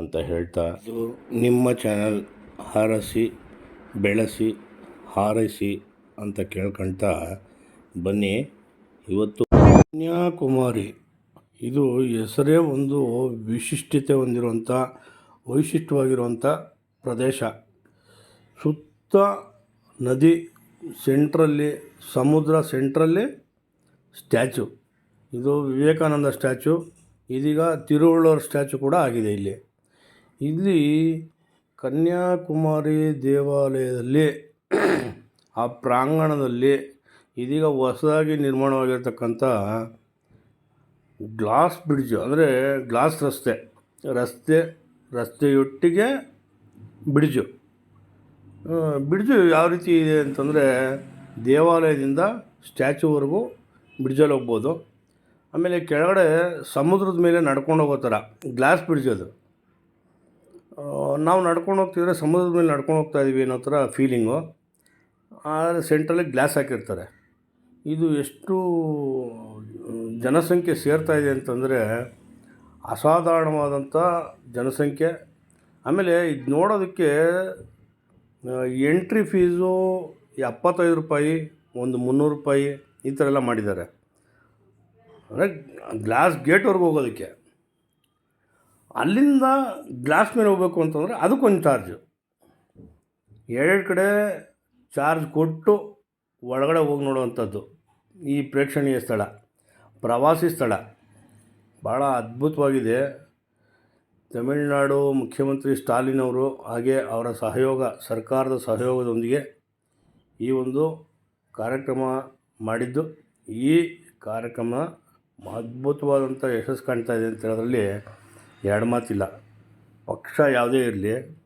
ಅಂತ ಹೇಳ್ತಾ, ಇದು ನಿಮ್ಮ ಚಾನಲ್ ಹಾರಸಿ, ಬೆಳೆಸಿ, ಹಾರೈಸಿ ಅಂತ ಕೇಳ್ಕೊಳ್ತಾ ಬನ್ನಿ. ಇವತ್ತು ಕನ್ಯಾಕುಮಾರಿ, ಇದು ಹೆಸರೇ ಒಂದು ವಿಶಿಷ್ಟತೆ ಹೊಂದಿರುವಂಥ ವೈಶಿಷ್ಟ್ಯವಾಗಿರುವಂಥ ಪ್ರದೇಶ. ಸುತ್ತ ನದಿ ಸೆಂಟ್ರಲ್ಲಿ ಸಮುದ್ರ ಸೆಂಟ್ರಲ್ಲಿ ಸ್ಟ್ಯಾಚು ಇದು ವಿವೇಕಾನಂದ ಸ್ಟ್ಯಾಚು ಇದೀಗ ತಿರುವಳ್ಳೂರ್ ಸ್ಟ್ಯಾಚು ಕೂಡ ಆಗಿದೆ ಇಲ್ಲಿ. ಇಲ್ಲಿ ಕನ್ಯಾಕುಮಾರಿ ದೇವಾಲಯದಲ್ಲಿ, ಆ ಪ್ರಾಂಗಣದಲ್ಲಿ ಇದೀಗ ಹೊಸದಾಗಿ ನಿರ್ಮಾಣವಾಗಿರ್ತಕ್ಕಂಥ ಗ್ಲಾಸ್ ಬ್ರಿಡ್ಜ್, ಅಂದರೆ ಗ್ಲಾಸ್ ರಸ್ತೆ ರಸ್ತೆ, ರಸ್ತೆಯೊಟ್ಟಿಗೆ ಬ್ರಿಡ್ಜು. ಬ್ರಿಡ್ಜು ಯಾವ ರೀತಿ ಇದೆ ಅಂತಂದರೆ ದೇವಾಲಯದಿಂದ ಸ್ಟ್ಯಾಚುವರೆಗೂ ಬ್ರಿಡ್ಜಲ್ಲಿ ಹೋಗ್ಬೋದು. ಆಮೇಲೆ ಕೆಳಗಡೆ ಸಮುದ್ರದ ಮೇಲೆ ನಡ್ಕೊಂಡು ಹೋಗೋ ಥರ, ಗ್ಲಾಸ್ ಬ್ರಿಡ್ಜ್ ಅದು. ನಾವು ನಡ್ಕೊಂಡು ಹೋಗ್ತಿದ್ರೆ ಸಮುದ್ರದ ಮೇಲೆ ನಡ್ಕೊಂಡು ಹೋಗ್ತಾ ಇದ್ದೀವಿ ಅನ್ನೋ ಥರ ಫೀಲಿಂಗು ಆದರೆ ಸೆಂಟ್ರಲ್ಲಿ ಗ್ಲಾಸ್ ಹಾಕಿರ್ತಾರೆ. ಇದು ಎಷ್ಟು ಜನಸಂಖ್ಯೆ ಸೇರ್ತಾ ಇದೆ ಅಂತಂದರೆ ಅಸಾಧಾರಣವಾದಂಥ ಜನಸಂಖ್ಯೆ. ಆಮೇಲೆ ಇದು ನೋಡೋದಕ್ಕೆ ಎಂಟ್ರಿ ಫೀಸು ಎಪ್ಪತ್ತೈದು ರೂಪಾಯಿ, ಒಂದು ಮುನ್ನೂರು ರೂಪಾಯಿ ಈ ಥರ ಎಲ್ಲ ಮಾಡಿದ್ದಾರೆ. ಅಂದರೆ ಗ್ಲಾಸ್ ಗೇಟ್ವರೆಗೂ ಹೋಗೋದಕ್ಕೆ. ಅಲ್ಲಿಂದ ಗ್ಲಾಸ್ ಮೇಲೆ ಹೋಗ್ಬೇಕು ಅಂತಂದರೆ ಅದಕ್ಕೊಂದು ಚಾರ್ಜು ಎರಡೆರಡು ಕಡೆ ಚಾರ್ಜ್ ಕೊಟ್ಟು ಒಳಗಡೆ ಹೋಗಿ ನೋಡುವಂಥದ್ದು. ಈ ಪ್ರೇಕ್ಷಣೀಯ ಸ್ಥಳ, ಪ್ರವಾಸಿ ಸ್ಥಳ. ಭಾಳ ಅದ್ಭುತವಾಗಿದೆ. ತಮಿಳುನಾಡು ಮುಖ್ಯಮಂತ್ರಿ ಸ್ಟಾಲಿನ್ ಅವರು ಹಾಗೆ ಅವರ ಸಹಯೋಗ, ಸರ್ಕಾರದ ಸಹಯೋಗದೊಂದಿಗೆ ಈ ಒಂದು ಕಾರ್ಯಕ್ರಮ ಮಾಡಿದ್ದು. ಈ ಕಾರ್ಯಕ್ರಮ ಅದ್ಭುತವಾದಂಥ ಯಶಸ್ಸು ಕಾಣ್ತಾ ಇದೆ ಅಂತ ಹೇಳೋದ್ರಲ್ಲಿ ಎರಡು ಮಾತಿಲ್ಲ. ಪಕ್ಷ ಯಾವುದೇ ಇರಲಿ,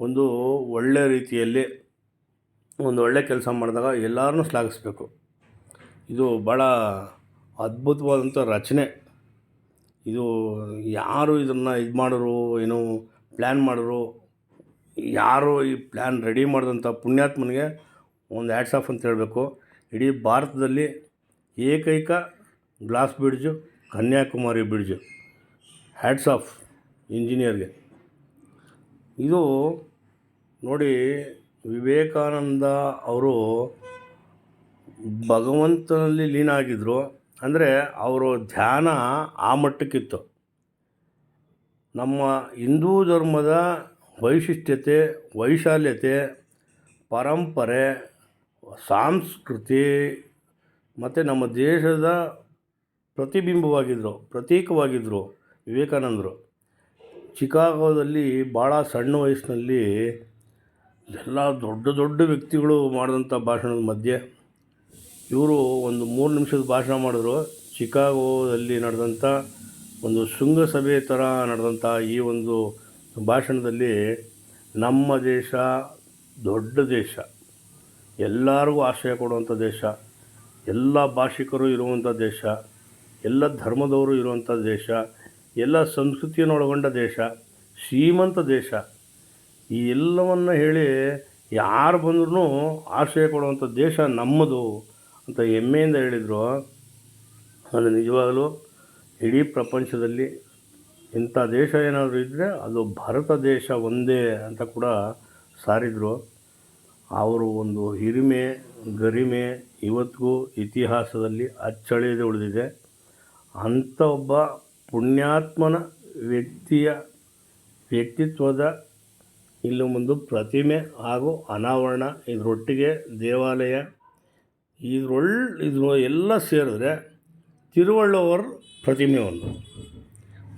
ಒಂದು ಒಳ್ಳೆಯ ರೀತಿಯಲ್ಲಿ, ಒಂದು ಒಳ್ಳೆ ಕೆಲಸ ಮಾಡಿದಾಗ ಎಲ್ಲರನ್ನೂ ಶ್ಲಾಘಿಸಬೇಕು. ಇದು ಭಾಳ ಅದ್ಭುತವಾದಂಥ ರಚನೆ. ಇದು ಯಾರು ಇದನ್ನು ಇದು ಮಾಡೋರು ಏನು ಪ್ಲ್ಯಾನ್ ಮಾಡೋರು ಯಾರು ಈ ಪ್ಲ್ಯಾನ್ ರೆಡಿ ಮಾಡಿದಂಥ ಪುಣ್ಯಾತ್ಮನಿಗೆ ಒಂದು ಹ್ಯಾಟ್ಸ್ ಆಫ್ ಅಂತ ಹೇಳಬೇಕು. ಇಡೀ ಭಾರತದಲ್ಲಿ ಏಕೈಕ glass bridge, Kanyakumari bridge. Hats off ಇಂಜಿನಿಯರ್ಗೆ ಇದು ನೋಡಿ ವಿವೇಕಾನಂದ ಅವರು ಭಗವಂತನಲ್ಲಿ ಲೀನ ಆಗಿದ್ದರು ಅಂದರೆ ಅವರು ಧ್ಯಾನ ಆ ಮಟ್ಟಕ್ಕಿತ್ತು. ನಮ್ಮ ಹಿಂದೂ ಧರ್ಮದ ವೈಶಿಷ್ಟ್ಯತೆ, ವೈಶಾಲ್ಯತೆ, ಪರಂಪರೆ, ಸಂಸ್ಕೃತಿ, ಮತ್ತು ನಮ್ಮ ದೇಶದ ಪ್ರತಿಬಿಂಬವಾಗಿದ್ದರು ಪ್ರತೀಕವಾಗಿದ್ದರು ವಿವೇಕಾನಂದರು. ಚಿಕಾಗೋದಲ್ಲಿ ಭಾಳ ಸಣ್ಣ ವಯಸ್ಸಿನಲ್ಲಿ ಎಲ್ಲ ದೊಡ್ಡ ದೊಡ್ಡ ವ್ಯಕ್ತಿಗಳು ಮಾಡಿದಂಥ ಭಾಷಣದ ಮಧ್ಯೆ ಇವರು ಒಂದು ಮೂರು ನಿಮಿಷದ ಭಾಷಣ ಮಾಡಿದ್ರು. ಚಿಕಾಗೋದಲ್ಲಿ ನಡೆದಂಥ ಒಂದು ಶೃಂಗಸಭೆ ಥರ ನಡೆದಂಥ ಈ ಒಂದು ಭಾಷಣದಲ್ಲಿ ನಮ್ಮ ದೇಶ ದೊಡ್ಡ ದೇಶ. ಎಲ್ಲರಿಗೂ ಆಶ್ರಯ ಕೊಡುವಂಥ ದೇಶ. ಎಲ್ಲ ಭಾಷಿಕರು ಇರುವಂಥ ದೇಶ. ಎಲ್ಲ ಧರ್ಮದವರು ಇರುವಂಥ ದೇಶ. ಎಲ್ಲ ಸಂಸ್ಕೃತಿಯನ್ನು ಒಳಗೊಂಡ ದೇಶ, ಶ್ರೀಮಂತ ದೇಶ, ಈ ಎಲ್ಲವನ್ನು ಹೇಳಿ ಯಾರು ಬಂದ್ರೂ ಆಶ್ರಯ ಕೊಡುವಂಥ ದೇಶ ನಮ್ಮದು ಅಂತ ಹೆಮ್ಮೆಯಿಂದ ಹೇಳಿದರು. ಅದು ನಿಜವಾಗಲೂ ಇಡೀ ಪ್ರಪಂಚದಲ್ಲಿ ಇಂಥ ದೇಶ ಏನಾದರೂ ಇದ್ದರೆ ಅದು ಭಾರತ ದೇಶ ಒಂದೇ ಅಂತ ಕೂಡ ಸಾರಿದರು. ಅವರು ಒಂದು ಹಿರಿಮೆ, ಗರಿಮೆ ಇವತ್ತಿಗೂ ಇತಿಹಾಸದಲ್ಲಿ ಅಚ್ಚಳಿಯದೆ ಉಳಿದಿದೆ. ಅಂಥ ಒಬ್ಬ ಪುಣ್ಯಾತ್ಮನ ವ್ಯಕ್ತಿಯ ವ್ಯಕ್ತಿತ್ವದ ಇಲ್ಲಿ ಒಂದು ಪ್ರತಿಮೆ ಹಾಗೂ ಅನಾವರಣ ಇದರೊಟ್ಟಿಗೆ ದೇವಾಲಯ, ಇದ್ರೊಳ್ ಇದು ಎಲ್ಲ ಸೇರಿದ್ರೆ ತಿರುವಳ್ಳುವರ್ ಪ್ರತಿಮೆ ಒಂದು.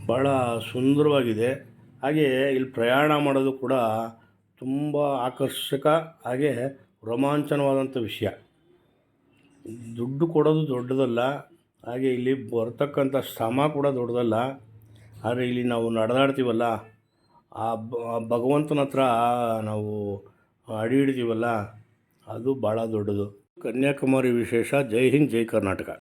ಭಾಳ ಸುಂದರವಾಗಿದೆ. ಹಾಗೆ ಇಲ್ಲಿ ಪ್ರಯಾಣ ಮಾಡೋದು ಕೂಡ ತುಂಬ ಆಕರ್ಷಕ ಹಾಗೆ ರೋಮಾಂಚನವಾದಂಥ ವಿಷಯ. ದುಡ್ಡು ಕೊಡೋದು ದೊಡ್ಡದಲ್ಲ ಹಾಗೆ ಇಲ್ಲಿ ಬರ್ತಕ್ಕಂಥ ಶ್ರಮ ಕೂಡ ದೊಡ್ಡದಲ್ಲ. ಆದರೆ ಇಲ್ಲಿ ನಾವು ನಡೆದಾಡ್ತೀವಲ್ಲ, ಆ ಭಗವಂತನ ಹತ್ರ ನಾವು ಅಡಿ ಹಿಡಿತೀವಲ್ಲ, ಅದು ಭಾಳ ದೊಡ್ಡದು. ಕನ್ಯಾಕುಮಾರಿ ವಿಶೇಷ, ಜೈ ಹಿಂದ್, ಜೈ ಕರ್ನಾಟಕ.